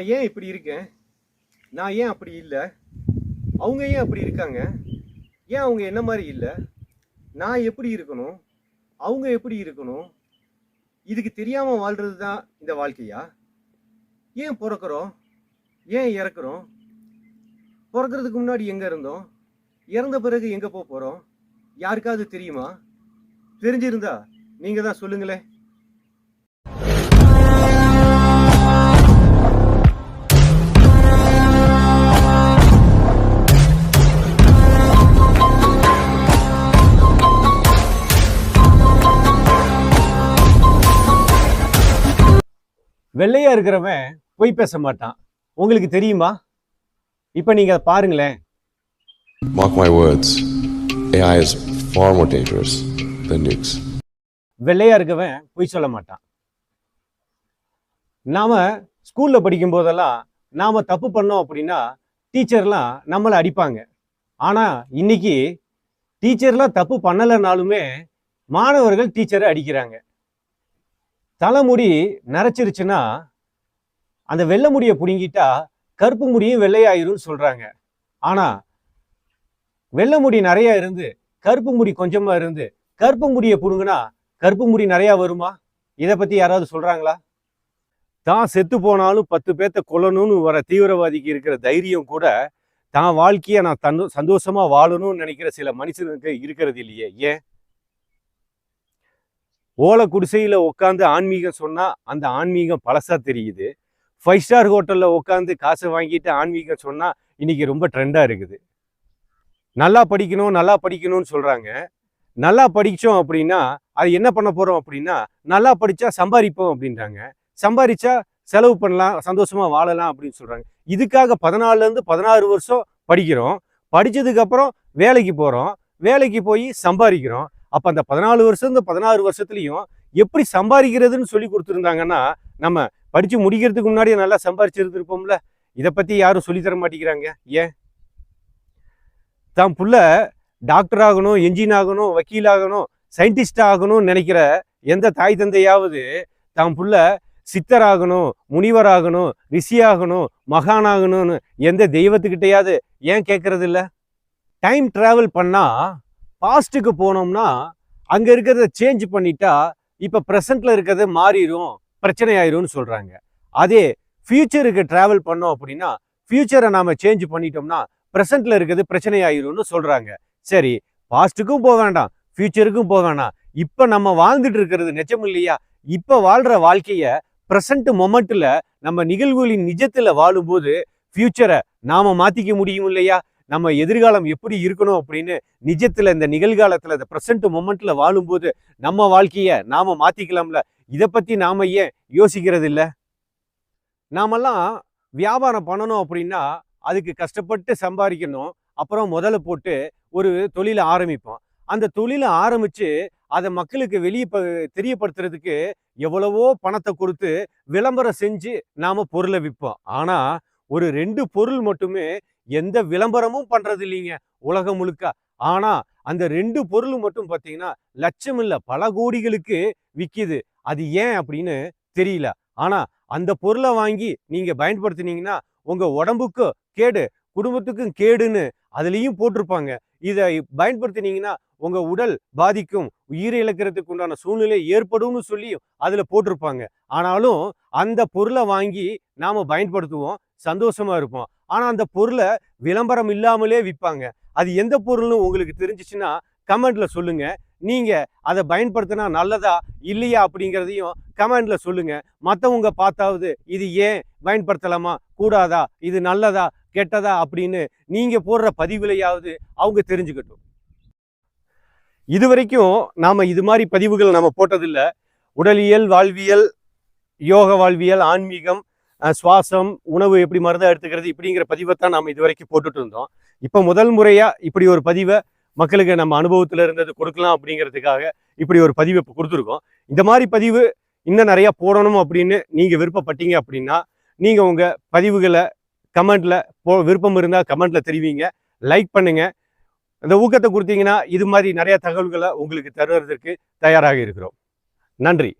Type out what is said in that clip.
நான் ஏன் இப்படி இருக்கேன்? நான் ஏன் அப்படி இல்லை? அவங்க ஏன் அப்படி இருக்காங்க? ஏன் அவங்க என்ன மாதிரி இல்லை? நான் எப்படி இருக்கணும்? அவங்க எப்படி இருக்கணும்? இதுக்கு தெரியாமல் வாழ்கிறது தான் இந்த வாழ்க்கையா? ஏன் பிறக்கிறோம்? ஏன் இறக்குறோம்? பிறக்கிறதுக்கு முன்னாடி எங்கே இருந்தோம்? இறந்த பிறகு எங்கே போக போகிறோம் யாருக்காவது தெரியுமா? தெரிஞ்சிருந்தா நீங்கள் தான் சொல்லுங்களேன். வெள்ளையா இருக்கிறவன் பொய் பேச மாட்டான். உங்களுக்கு தெரியுமா? இப்ப நீங்க அதை பாருங்களேன். Mark my words, AI is far more dangerous than nukes. வெள்ளையா இருக்கவன் பொய் சொல்ல மாட்டான். நாம ஸ்கூல்ல படிக்கும் போதெல்லாம் நாம தப்பு பண்ணோம் அப்படின்னா டீச்சர்லாம் நம்மளை அடிப்பாங்க. ஆனா இன்னைக்கு டீச்சர்லாம் தப்பு பண்ணலைனாலுமே மாணவர்கள் டீச்சரை அடிக்கிறாங்க. தலைமுடி நரைச்சிருச்சுன்னா அந்த வெள்ளை முடியை பிடுங்கிட்டா கருப்பு முடியும் வெள்ளையாயிரும்னு சொல்றாங்க. ஆனா வெள்ளை முடி நிறைய இருந்து கருப்பு முடி கொஞ்சமா இருந்து கருப்பு முடியை புடுங்கினா கருப்பு முடி நிறையா வருமா? இதை பத்தி யாராவது சொல்றாங்களா? தான் செத்து போனாலும் பத்து பேர்த்த கொல்லணும்னு வர தீவிரவாதிக்கு இருக்கிற தைரியம் கூட தான் வாழ்க்கைய நான் தன்னு சந்தோஷமா வாழணும்னு நினைக்கிற சில மனுஷனுக்கு இருக்கிறது இல்லையே. ஏன்? ஓலை குடிசையில் உட்காந்து ஆன்மீகம் சொன்னால் அந்த ஆன்மீகம் பழசாக தெரியுது. ஃபைவ் ஸ்டார் ஹோட்டலில் உட்காந்து காசை வாங்கிட்டு ஆன்மீகம் சொன்னால் இன்றைக்கி ரொம்ப ட்ரெண்டாக இருக்குது. நல்லா படிக்கணும் நல்லா படிக்கணும்னு சொல்கிறாங்க நல்லா படித்தோம் அப்படின்னா அது என்ன பண்ண போகிறோம் அப்படின்னா நல்லா படித்தா சம்பாதிப்போம் அப்படின்றாங்க. சம்பாதிச்சா செலவு பண்ணலாம் சந்தோஷமாக வாழலாம் அப்படின்னு சொல்கிறாங்க இதுக்காக பதினாலுலேருந்து பதினாறு வருஷம் படிக்கிறோம். படித்ததுக்கப்புறம் வேலைக்கு போகிறோம் வேலைக்கு போய் சம்பாதிக்கிறோம். அப்போ அந்த பதினாலு வருஷம் இந்த பதினாறு வருஷத்துலையும் எப்படி சம்பாதிக்கிறதுன்னு சொல்லி கொடுத்துருந்தாங்கன்னா நம்ம படித்து முடிக்கிறதுக்கு முன்னாடியே நல்லா சம்பாரிச்சிருந்துருப்போம்ல இதை பற்றி யாரும் சொல்லித்தர தர மாட்டேங்கிறாங்க. ஏன்? தான் புள்ள டாக்டர் ஆகணும் என்ஜின் ஆகணும் வக்கீல் ஆகணும் சயின்டிஸ்ட் ஆகணும்னு நினைக்கிற எந்த தாய் தந்தையாவது தான் புள்ள சித்தர் ஆகணும் ரிஷியாகணும் மகானாகணும்னு மகான் ஆகணும்னு எந்த தெய்வத்துக்கிட்டையாவது ஏன் கேட்கறதில்ல டைம் ட்ராவல் பண்ணால் பாஸ்ட்டுக்கு போனோம்னா அங்க இருக்கிறத சேஞ்ச் பண்ணிட்டா இப்ப ப்ரெசண்ட்டில் இருக்கிறது மாறிடும் பிரச்சனை ஆயிரும்னு சொல்றாங்க. அதே ஃபியூச்சருக்கு ட்ராவல் பண்ணோம் அப்படின்னா ஃபியூச்சரை நாம சேஞ்ச் பண்ணிட்டோம்னா ப்ரெசண்ட்டில் இருக்கிறது பிரச்சனை ஆயிரும்னு சொல்றாங்க. சரி பாஸ்ட்டுக்கும் போக வேண்டாம் ஃபியூச்சருக்கும் போக வேண்டாம் இப்போ நம்ம வாழ்ந்துட்டு இருக்கிறது நிஜம் இல்லையா? இப்போ வாழ்ற வாழ்க்கைய ப்ரெசன்ட் மொமெண்ட்ல நம்ம நிகழ்வுகளின் நிஜத்துல வாழும்போது ஃபியூச்சரை நாம மாத்திக்க முடியும் இல்லையா? நம்ம எதிர்காலம் எப்படி இருக்கணும் அப்படின்னு நிஜத்தில் இந்த நிகழ்காலத்தில் இந்த ப்ரெசண்ட் மொமெண்ட்டில் வாழும்போது நம்ம வாழ்க்கையை நாம் மாற்றிக்கலாம்ல இதை பற்றி நாம் ஏன் யோசிக்கிறது இல்லை? நாமெல்லாம் வியாபாரம் பண்ணணும் அப்படின்னா அதுக்கு கஷ்டப்பட்டு சம்பாதிக்கணும் அப்புறம் முதல்ல போட்டு ஒரு தொழிலை ஆரம்பிப்போம். அந்த தொழிலை ஆரம்பித்து அதை மக்களுக்கு வெளியே ப தெரியப்படுத்துறதுக்கு எவ்வளவோ பணத்தை கொடுத்து விளம்பரம் செஞ்சு நாம் பொருளை விற்போம் ஆனால் ஒரு ரெண்டு பொருள் மட்டுமே எந்த விளம்பரமும் பண்றது இல்லைங்க உலகம் முழுக்க. ஆனா அந்த ரெண்டு பொருள் மட்டும் பார்த்தீங்கன்னா லட்சம் இல்ல பல கோடிகளுக்கு விக்குது. அது ஏன் அப்படின்னு தெரியல. ஆனா அந்த பொருளை வாங்கி நீங்க பயன்படுத்தினீங்கன்னா உங்க உடம்புக்கும் கேடு குடும்பத்துக்கும் கேடுன்னு அதுலயும் போட்டிருப்பாங்க. இதை பயன்படுத்தினீங்கன்னா உங்க உடல் பாதிக்கும். உயிரை இழக்கிறதுக்கு உண்டான சூழ்நிலை ஏற்படும்னு சொல்லி அதுல போட்டிருப்பாங்க. ஆனாலும் அந்த பொருளை வாங்கி நாம பயன்படுத்துவோம் சந்தோஷமா இருப்போம். ஆனா அந்த பொருளை விளம்பரம் இல்லாமலே விற்பாங்க அது எந்த பொருள்னு உங்களுக்கு தெரிஞ்சிச்சுன்னா கமெண்ட்ல சொல்லுங்க. நீங்க அதை பயன்படுத்தினா நல்லதா இல்லையா அப்படிங்கிறதையும் கமெண்ட்ல சொல்லுங்க. மற்றவங்க பார்த்தாவது இது ஏன் பயன்படுத்தலாமா? கூடாதா? இது நல்லதா? கெட்டதா அப்படின்னு நீங்கள் போடுற பதிவுலையாவது அவங்க தெரிஞ்சுக்கட்டும். இது வரைக்கும் நாம் இது மாதிரி பதிவுகள் நம்ம போட்டதில்லை. உடலியல் வாழ்வியல் யோக வாழ்வியல் ஆன்மீகம் சுவாசம் உணவு எப்படி மருந்தா எடுத்துக்கிறது இப்படிங்கிற பதிவை தான் நாம் இது வரைக்கும் போட்டுட்டு இருந்தோம். இப்போ முதல் முறையாக இப்படி ஒரு பதிவை மக்களுக்கு நம்ம அனுபவத்தில் இருந்தது கொடுக்கலாம் அப்படிங்கிறதுக்காக இப்படி ஒரு பதிவு இப்போ கொடுத்துருக்கோம். இந்த மாதிரி பதிவு இன்னும் நிறையா போடணும் அப்படின்னு நீங்கள் விருப்பப்பட்டீங்க அப்படின்னா நீங்கள் உங்கள் பதிவுகளை கமெண்ட்டில் போ விருப்பம் இருந்தால் கமெண்ட்டில் தெரிவிங்க. லைக் பண்ணுங்க. இந்த ஊக்கத்தை கொடுத்தீங்கன்னா இது மாதிரி நிறைய தகவல்களை உங்களுக்கு தருவதற்கு தயாராக இருக்கிறோம். நன்றி.